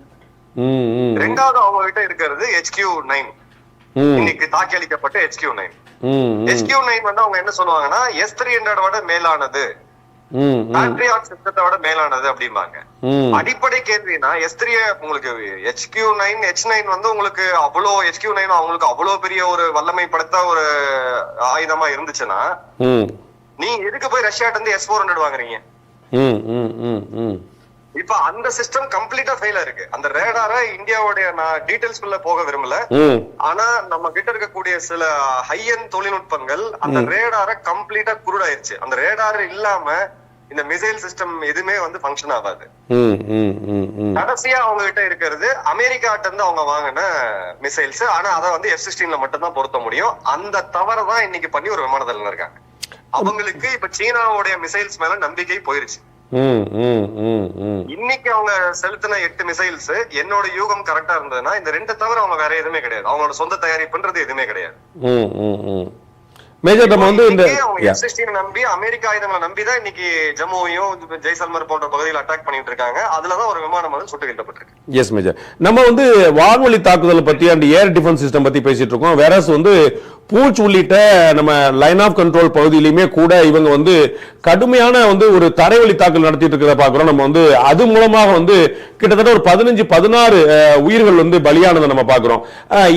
ரெண்டாவது அவங்க கிட்ட இருக்கிறது ஹெச்கியூ நைன் இன்னைக்கு தாக்கி அளிக்கப்பட்ட ஹெச்கியூ நைன் ஹெச்கியூ நைன் வந்து அவங்க என்ன சொல்லுவாங்கன்னா எஸ் த்ரீ ஹண்ட்ரட் விட மேலானது. சிஸ்டத்தை விட மேலானது அப்படிம்பாங்க. அடிப்படை கேள்வினா எஸ் த்ரீ உங்களுக்கு ஹெச்கியூ நைன் ஹெச் நைன் வந்து உங்களுக்கு அவ்வளோ ஹெச்கியூ நைன் அவங்களுக்கு அவ்வளவு பெரிய ஒரு வல்லமை படுத்த ஒரு ஆயுதமா இருந்துச்சுன்னா நீ எதுக்கு போய் ரஷ்யாட்ட இருந்து எஸ் ஃபோர் ஹண்ட்ரட் வாங்குறீங்க? இப்ப அந்த சிஸ்டம் கம்ப்ளீட்டா ஃபெயிலா இருக்கு அந்த ரேடார இந்தியாவுடைய நான் டீடைல்ஸ் குள்ள போக விரும்பல. ஆனா நம்ம கிட்ட இருக்கக்கூடிய சில ஹை எண்ட் தொழில்நுட்பங்கள் அந்த ரேடார கம்ப்ளீட்டா குருடாயிருச்சு. அந்த ரேடார் இல்லாம இந்த மிசைல் சிஸ்டம் எதுவுமே வந்து ஃபங்க்ஷன் ஆகாது. கடைசியா அவங்க கிட்ட இருக்கிறது அமெரிக்காட்ட இருந்து அவங்க வாங்கின மிசைல்ஸ் ஆனா அதை வந்து எஃப் சிக்ஸ்டீன்ல மட்டும் தான் பொருத்த முடியும். அந்த தவறை தான் இன்னைக்கு பண்ணி ஒரு விமானத்தில் இருக்காங்க. அவங்களுக்கு இப்ப சீனாவுடைய மிசைல்ஸ் மேல நம்பிக்கை போயிருச்சு. இன்னைக்கு அவங்க செலுத்தின எட்டு மிசைல்ஸ் என்னோட யூகம் கரெக்டா இருந்ததுன்னா இந்த ரெண்டு தவிர அவங்க வேற எதுவுமே கிடையாது. அவங்களோட சொந்த தயாரிப்புன்றது எதுவுமே கிடையாது. மேஜர் நம்ம வந்து இந்த இன்னைக்கே அவங்க யா F-16 நம்பி அமெரிக்க ஆயுதங்களை நம்பி தான் இன்னைக்கு ஜம்முவையும் ஜெய்சல்மர் போன்ற பகுதியில் அட்டாக் பண்ணிட்டு இருக்காங்க. அதுலதான் ஒரு விமானம் வந்து சுட்டு வீழ்த்தப்பட்டிருக்கு. எஸ் மேஜர் நம்ம வந்து வான்வழி தாக்குதல் பத்தி அந்த ஏர் டிஃபென்ஸ் சிஸ்டம் பத்தி பேசிட்டு இருக்கோம். வேற வந்து பூச் உள்ளிட்ட நம்ம லைன் ஆஃப் கண்ட்ரோல் பகுதியிலுமே கூட இவங்க வந்து கடுமையான வந்து ஒரு தரைவழி தாக்குதல் நடத்திட்டு இருக்கிறத பாக்குறோம் நம்ம வந்து அது மூலமாக வந்து கிட்டத்தட்ட ஒரு பதினஞ்சு பதினாறு உயிர்கள் வந்து பலியானதை நம்ம பாக்குறோம்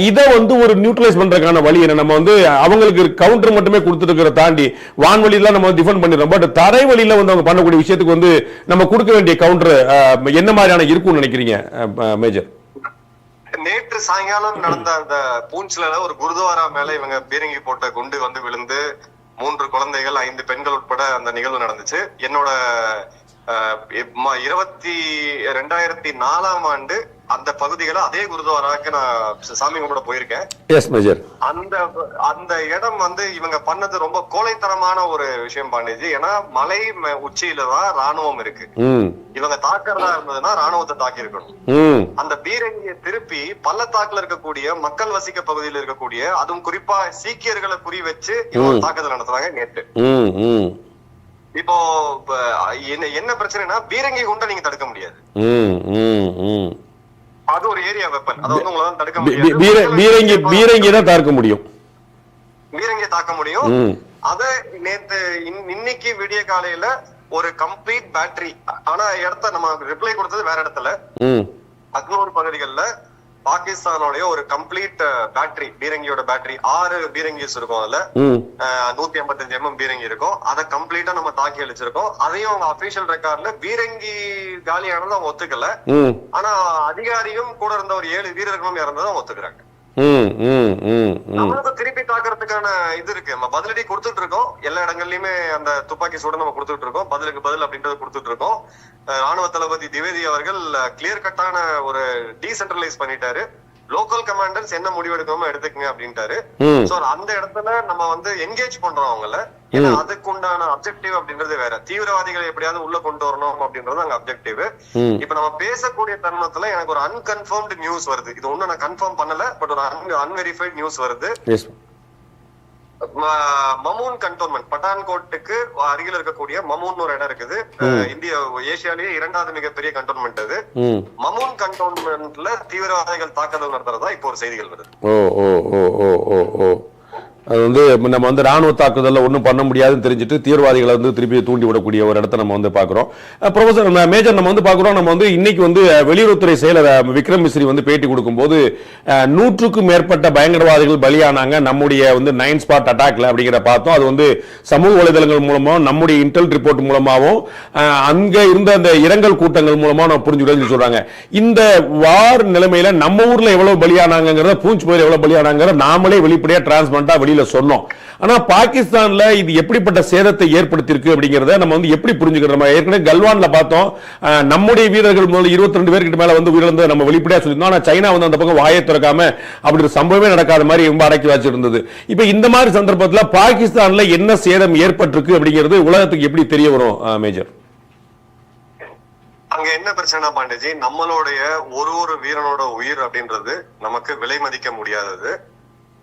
இதை வந்து ஒரு நியூட்ரலைஸ் பண்றதுக்கான வழி என்ன? நம்ம வந்து அவங்களுக்கு கவுண்டர் மட்டுமே கொடுத்துருக்கிற தாண்டி வான்வழியில் நம்ம டிஃபெண்ட் பண்ணிடுறோம். பட் தரை வழியில் வந்து அவங்க பண்ணக்கூடிய விஷயத்துக்கு வந்து நம்ம கொடுக்க வேண்டிய கவுண்டர் என்ன மாதிரியான இருக்கும்னு நினைக்கிறீங்க மேஜர்? நேற்று சாயங்காலம் நடந்த அந்த பூஞ்சில ஒரு குருதுவாரா மேல இவங்க பீரங்கி போட்ட குண்டு வந்து விழுந்து மூன்று குழந்தைகள் ஐந்து பெண்கள் உட்பட அந்த நிகழ்வு நடந்துச்சு. என்னோட இருபத்தி ரெண்டாயிரத்தி நாலாம் ஆண்டு அந்த பகுதிகளை அதே குருத்வாராக்கு நான் சாமி கும்பிட போயிருக்கேன். அந்த அந்த இடம் வந்து இவங்க பண்ணது ரொம்ப கோழைத்தனமான ஒரு விஷயம் பாண்டிஜி ஏன்னா மலை உச்சியில தான் ராணுவம் இருக்கு. இவங்க தாக்குறதா இருந்ததுன்னா ராணுவத்தை தாக்கி இருக்கணும் அந்த பீரங்கியை திருப்பி பள்ளத்தாக்குல இருக்கக்கூடிய மக்கள் வசிக்க பகுதியில் இருக்கக்கூடிய அதுவும் குறிப்பா சீக்கியர்களை குறி வச்சு இவங்க தாக்குதல் நடத்துறாங்க நேற்று. இப்போ என்ன என்ன பிரச்சனைனா பீரங்கி குண்டை நீங்க தடுக்க முடியாது. அது ஒரு ஏரியா வெப்பன் அதை வந்து உங்களால தடுக்க முடியாது. பீர- பீரங்கி பீரங்கி தான் தடுக்க முடியும். பீரங்கியை தாக்க முடியும். அத நேத்து இன்- இன்னைக்கு விடிய காலையில ஒரு கம்ப்ளீட் பேட்டரி ஆனா இடத்த நம்ம ரிப்ளை கொடுத்தது வேற இடத்துல. அக்னூர் பகுதிகளில் பாகிஸ்தானோடைய ஒரு கம்ப்ளீட் பேட்டரி பீரங்கியோட பேட்டரி ஆறு பீரங்கிஸ் இருக்கும் அதுல. நூத்தி ஐம்பத்தஞ்சு எம்எம் பீரங்கி இருக்கும். அதை கம்ப்ளீட்டா நம்ம தாக்கி அழிச்சிருக்கோம். அதையும் அவங்க அபிஷியல் ரெக்கார்ட்ல பீரங்கி காலியானது அவங்க ஒத்துக்கல. ஆனா அதிகாரியும் கூட இருந்த ஒரு ஏழு வீரர்களும் இறந்ததை அவங்க ஒத்துக்கிறாங்க. நம்மளுக்கும் திருப்பி தாக்குறதுக்கான இது இருக்கு. நம்ம பதிலடி கொடுத்துட்டு இருக்கோம் எல்லா இடங்கள்லயுமே அந்த துப்பாக்கி சூட நம்ம கொடுத்துட்டு இருக்கோம் பதிலுக்கு பதில் அப்படின்றத கொடுத்துட்டு இருக்கோம் ராணுவ தளபதி திவேதி அவர்கள் கிளியர் கட்டான ஒரு டீசென்ட்ரலைஸ் பண்ணிட்டாரு. லோக்கல் கமாண்டர்ஸ் என்ன முடிவு எடுக்காம எடுத்துக்கங்க அப்படின்ட்டாரு. சோ அந்த இடத்துல நம்ம வந்து என்கேஜ் பண்றோம் அவங்கள. ஏன்னா அதுக்குண்டான அப்ஜெக்டிவ் அப்படின்றது வேற. தீவிரவாதிகளை எப்படியாவது உள்ள கொண்டு வரணும் அப்படின்றது அங்க அப்ஜெக்டிவ் இப்ப நம்ம பேசக்கூடிய தருணத்துல எனக்கு ஒரு அன்கன்ஃபர்ம்டு நியூஸ் வருது. இது ஒண்ணும் நான் கன்ஃபார்ம் பண்ணல பட் ஒரு அன்வெரிஃபைட் நியூஸ் வருது. மமூன் கண்டோன்மெண்ட் பட்டான்கோட்டுக்கு அருகில் இருக்கக்கூடிய மமூன் ஒரு இடம் இருக்குது. இந்திய ஏசியாலேயே இரண்டாவது மிகப்பெரிய கண்டோன்மெண்ட் அது. மமூன் கண்டோன்மெண்ட்ல தீவிரவாதிகள் தாக்குதல் நடத்துறதா இப்போ ஒரு செய்திகள் வருது. ஓ ஓ ஓ ஓ ஓ. அது வந்து நம்ம வந்து ராணுவ தாக்குதலில் ஒன்றும் பண்ண முடியாதுன்னு தெரிஞ்சுட்டு தீவிரவாதிகளை வந்து திருப்பி தூண்டி விடக்கூடிய ஒரு இடத்த நம்ம வந்து பார்க்குறோம். ப்ரொஃபசர் மேஜர் நம்ம வந்து பார்க்குறோம். நம்ம வந்து இன்னைக்கு வந்து வெளியுறவுத்துறை செயலர் விக்ரம் மிஸ்ரி வந்து பேட்டி கொடுக்கும்போது நூற்றுக்கும் மேற்பட்ட பயங்கரவாதிகள் பலியானாங்க. நம்முடைய வந்து நைன் ஸ்பாட் அட்டாக்ல அப்படிங்கிற பார்த்தோம். அது வந்து சமூக வலைதளங்கள் மூலமாகவும் நம்முடைய இன்டெல் ரிப்போர்ட் மூலமாகவும் அங்கே இருந்த அந்த இரங்கல் கூட்டங்கள் மூலமாக நம்ம புரிஞ்சுக்கிட்டு சொல்கிறாங்க இந்த வார் நிலைமையில் நம்ம ஊரில் எவ்வளோ பலியானாங்கிறத பூஞ்ச் போயில எவ்வளோ பலியானாங்கிறத நாமளே வெளிப்படையாக டிரான்ஸ்பரண்டா வெளியில் சொன்னோம். ஆனா பாகிஸ்தான்ல இது எப்படிப்பட்ட சேதத்தை ஏற்படுத்தியிருக்கு அப்படிங்கறத நம்ம வந்து எப்படி புரிஞ்சுக்கிறோம்? நம்ம ஏற்கனவே கல்வான்ல பார்த்தோம். நம்முடைய வீரர்கள் முதல்ல இருபத்தி ரெண்டு பேருக்கு மேல வந்து உயிரிழந்து நம்ம வெளிப்படையா சொல்லியிருந்தோம். ஆனா சைனா வந்து அந்த பக்கம் வாயை திறக்காம அப்படி ஒரு சம்பவமே நடக்காத மாதிரி ரொம்ப அடக்கி வச்சிருந்தது. இப்ப இந்த மாதிரி சந்தர்ப்பத்துல பாகிஸ்தான்ல என்ன சேதம் ஏற்பட்டிருக்கு அப்படிங்கிறது உலகத்துக்கு எப்படி தெரிய வரும் மேஜர்? அங்க என்ன பிரச்சனை பாண்டிஜி நம்மளுடைய ஒரு ஒரு வீரனோட உயிர் அப்படின்றது நமக்கு விலை மதிக்க முடியாதது.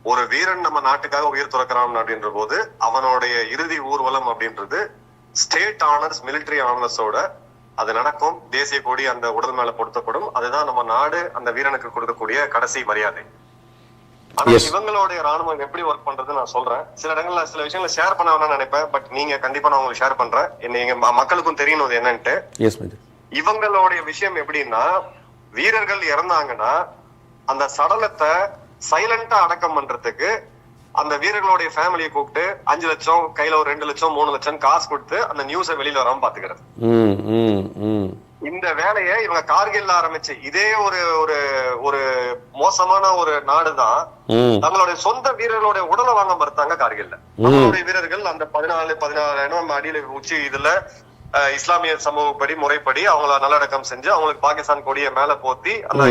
ஒரு வீரன் நம்ம நாட்டுக்காக உயிர் துறக்கிறான் அப்படின்ற போது அவனுடைய இறுதி ஊர்வலம் அப்படின்றது ஸ்டேட் ஆனர்ஸ் மிலிட்டரி ஆனர்ஸோட அது நடக்கும். தேசிய கொடி அந்த உடல் மேல பொருத்தப்படும். அதுதான் நம்ம நாடு அந்த வீரனுக்கு கொடுக்கக்கூடிய கடைசி மரியாதை. ஆனா. இவங்களுடைய ராணுவம் எப்படி ஒர்க் பண்றது நான் சொல்றேன். சில இடங்கள்ல சில விஷயங்களை ஷேர் பண்ண வேணாம்னு நினைப்பேன். பட் நீங்க கண்டிப்பா நான் உங்களுக்கு ஷேர் பண்றேன். ம- மக்களுக்கும் தெரியணும் அது என்னன்ட்டு. இவங்களுடைய விஷயம் எப்படின்னா வீரர்கள் இறந்தாங்கன்னா அந்த சடலத்தை சைலண்டா அடக்கம் பண்றதுக்கு அந்த வீரர்களுடைய ஃபேமிலியை கூப்பிட்டு அஞ்சு லட்சம் கையில ஒரு ரெண்டு லட்சம் மூணு லட்சம் காசு கொடுத்து அந்த நியூஸை வெளியில வராம பாத்துக்கிறது. இந்த வேலையை இவங்க கார்கில்ல ஆரம்பிச்சு இதே ஒரு ஒரு ஒரு மோசமான ஒரு நாடுதான். தங்களுடைய சொந்த வீரர்களுடைய உடலை வாங்க மறுத்தாங்க கார்கில்ல. நம்மளுடைய வீரர்கள் அந்த பதினாலு பதினாலாயிரம் அடியில உச்சி இதுல இஸ்லாமிய சமூகப்படி முறைப்படி அவங்கள நல்லடக்கம் செஞ்சு அவங்களுக்கு பாகிஸ்தான் கொடியை மேல போத்தி அந்த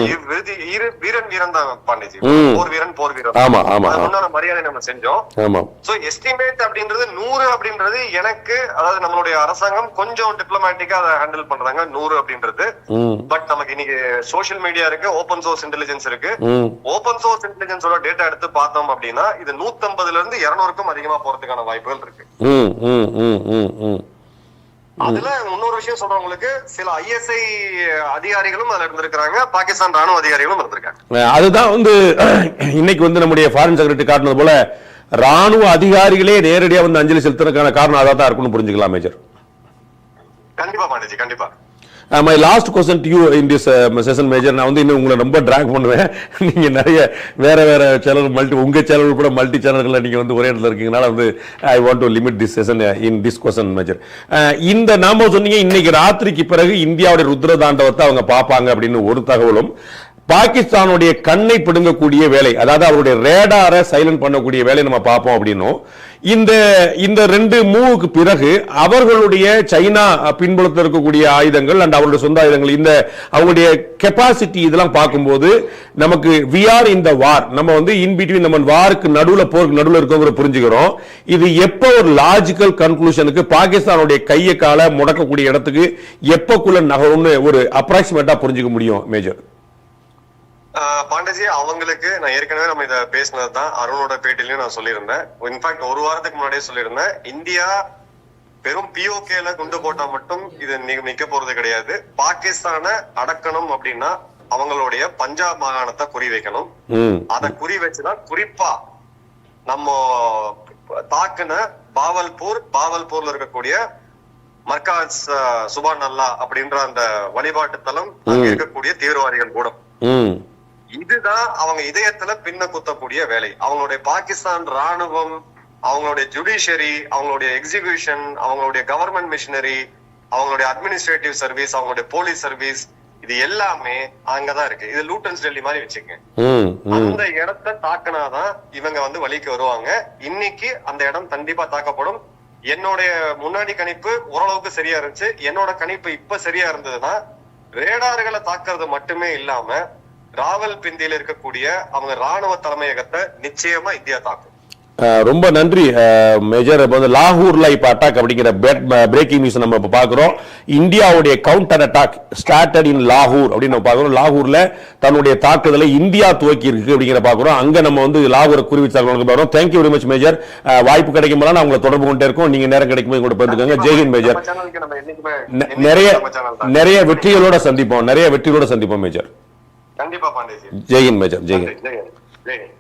வீரன் வீரன் தான் பாண்டிஜி. போர் வீரன் போர் வீரன். ஆமா ஆமா அது முன்னாடி மரியாதை நம்ம செஞ்சோம். ஆமா. சோ எஸ்டிமேட் அப்படின்றது நூறு அப்படின்றது எனக்கு அதாவது நம்மளுடைய அரசாங்கம் கொஞ்சம் டிப்ளமேட்டிக்கா அதை ஹேண்டில் பண்றாங்க நூறு அப்படின்றது. பட் நமக்கு இன்னைக்கு சோஷியல் மீடியா இருக்கு ஓபன் சோர்ஸ் இன்டெலிஜென்ஸ் இருக்கு. ஓபன் சோர்ஸ் இன்டெலிஜென்ஸோட டேட்டா எடுத்து பார்த்தோம் அப்படின்னா இது 150 இருந்து இருநூறுக்கும் அதிகமா போறதுக்கான வாய்ப்புகள் இருக்கு. அதுல இன்னொரு விஷயம் சொல்றவங்களுக்கு சில ஐஎஸ்ஐ அதிகாரிகளும் அதுல இருந்திருக்காங்க பாகிஸ்தான் ராணுவ அதிகாரிகளும் இருந்திருக்காங்க. அதுதான் வந்து இன்னைக்கு வந்து நம்முடைய ஃபாரின் செக்ரட்டரி காட்டினது போல ராணுவ அதிகாரிகளே நேரடியா வந்து அஞ்சலி செலுத்துறதுக்கான காரணம் அதான் தான் இருக்கும்னு புரிஞ்சுக்கலாம் மேஜர். கண்டிப்பா பாண்டிஜி கண்டிப்பா. My last question to you in this session major நான் வந்து இன்னும் உங்களை ரொம்ப ட்ராக் பண்ணுவேன். நீங்க நிறைய வேற வேற சேனல் மல்டி உங்க சேனல் கூட மல்டி சேனல்களில் நீங்க வந்து ஒரே இடத்துல இருக்கீங்கனால வந்து I want to limit this session in this question major இந்த நாம சொன்னீங்க இன்னைக்கு ராத்திரிக்கு பிறகு இந்தியாவுடைய ருத்ர தாண்டவத்தை அவங்க பார்ப்பாங்க அப்படின்னு ஒரு தகவலும் பாகிஸ்தானுடைய கண்ணை பிடுங்கக்கூடிய வேலை அதாவது அவருடைய ரேடாரை சைலண்ட் பண்ணக்கூடிய வேலை நம்ம பார்ப்போம் அப்படின்னும். இந்த இந்த ரெண்டு மூவுக்கு பிறகு அவர்களுடைய சைனா பின்புலத்தில் இருக்கக்கூடிய ஆயுதங்கள் அண்ட் அவருடைய சொந்த ஆயுதங்கள் இந்த அவங்களுடைய கெப்பாசிட்டி இதெல்லாம் பார்க்கும்போது நமக்கு வி ஆர் இந்த வார் நம்ம வந்து இன் பிட்வீன் நம்ம வாருக்கு நடுவில் போருக்கு நடுவில் இருக்கோங்கிற புரிஞ்சுக்கிறோம். இது எப்போ ஒரு லாஜிக்கல் கன்க்ளூஷனுக்கு பாகிஸ்தானுடைய கையை காலை முடக்கக்கூடிய இடத்துக்கு எப்போக்குள்ள நகரும்னு ஒரு அப்ராக்சிமேட்டாக புரிஞ்சுக்க முடியும் மேஜர். பாண்டேஜி அவங்களுக்கு நான் ஏற்கனவே நம்ம இத பேசினது தான் அருணோட பேட்டிலையும் நான் சொல்லியிருந்தேன். இன்ஃபேக்ட் ஒரு வாரத்துக்கு முன்னாடியே சொல்லியிருந்தேன். இந்தியா வெறும் பிஓகேல குண்டு போட்டா மட்டும் இது நிக்க போறது கிடையாது. பாகிஸ்தானை அடக்கணும் அப்படின்னா அவங்களுடைய பஞ்சாப் மாகாணத்தை குறி வைக்கணும். அத குறி வச்சுதான் குறிப்பா நம்ம தாக்குன பாவல்பூர் பாவல்பூர்ல இருக்கக்கூடிய மர்காஸ் சுபான் அல்லா அப்படின்ற அந்த வழிபாட்டு தலம் அங்க இருக்கக்கூடிய தீவிரவாதிகள் கூடம். இதுதான் அவங்க இதயத்துல பின்ன குத்தக்கூடிய வேலை. அவங்களுடைய பாகிஸ்தான் ராணுவம் அவங்களுடைய ஜுடிஷியரி அவங்களுடைய எக்ஸிகியூஷன் அவங்களுடைய கவர்மெண்ட் மிஷினரி அவங்களுடைய அட்மினிஸ்ட்ரேட்டிவ் சர்வீஸ் அவங்களுடைய போலீஸ் சர்வீஸ் இது எல்லாமே அங்கதான் இருக்கு. இது லூட்டன்ஸ் டெல்லி மாதிரி வச்சுக்கங்க. அந்த இடத்தை தாக்குனாதான் இவங்க வந்து வழிக்கு வருவாங்க. இன்னைக்கு அந்த இடம் கண்டிப்பா தாக்கப்படும். என்னுடைய முன்னாடி கணிப்பு ஓரளவுக்கு சரியா இருந்துச்சு. என்னோட கணிப்பு இப்ப சரியா இருந்ததுன்னா ரேடார்களை தாக்குறது மட்டுமே இல்லாம ராவல் பிந்தியில இருக்கக்கூடிய அவங்க ராணுவ தலைமையகத்தை நிச்சயமா இந்தியா தாக்கும். ரொம்ப நன்றி மேஜர். இப்போ வந்து லாகூர்ல இப்ப அட்டாக் அப்படிங்கிற பிரேக்கிங் நியூஸ் நம்ம இப்ப பாக்குறோம். இந்தியாவுடைய கவுண்டர் அட்டாக் ஸ்டார்டட் இன் லாகூர் அப்படின்னு நம்ம பாக்குறோம். லாகூர்ல தன்னுடைய தாக்குதலை இந்தியா துவக்கி இருக்கு அப்படிங்கிற பாக்குறோம். அங்க நம்ம வந்து லாகூரை குறிவிச்சு பாக்குறோம். Thank you very much major. வாய்ப்பு கிடைக்கும் நான் உங்களை தொடர்பு கொண்டே இருக்கோம். நீங்க நேரம் கிடைக்கும் போது கூட பகிர்ந்துக்கோங்க. ஜெய்ஹிந்த் மேஜர். நிறைய. நிறைய வெற்றிகளோட சந்திப்போம். நிறைய வெற்றிகளோட சந்திப்போம் மேஜர். கண்டிப்பா பாண்டேஜி ஜெய்ஹிந்த் மேஜர் ஜெய்ஹிந்த் ஜெய் ஹிந்த். ஜெய் ஹிந்த்.